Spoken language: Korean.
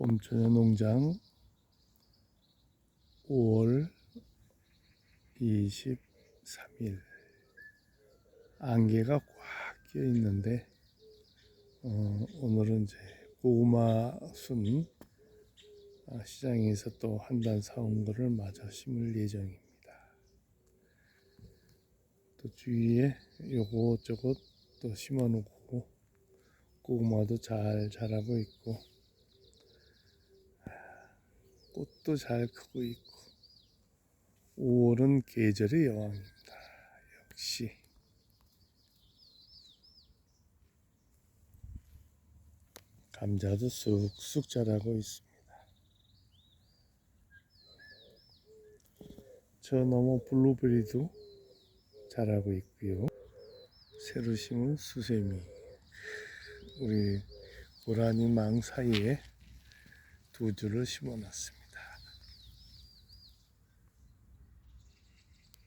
봄초녀 농장 5월 23일 안개가 꽉껴 있는데 어, 오늘은 이제 고구마 순 아, 시장에서 또 한 단 사온 거를 마저 심을 예정입니다. 또 주위에 요것 저것 또 심어 놓고 고구마도 잘 자라고 있고 꽃도 잘 크고 있고 5월은 계절의 여왕입니다. 역시 감자도 쑥쑥 자라고 있습니다. 저 너머 블루베리도 자라고 있고요. 새로 심은 수세미 우리 고라니 망 사이에 두 줄을 심어놨습니다.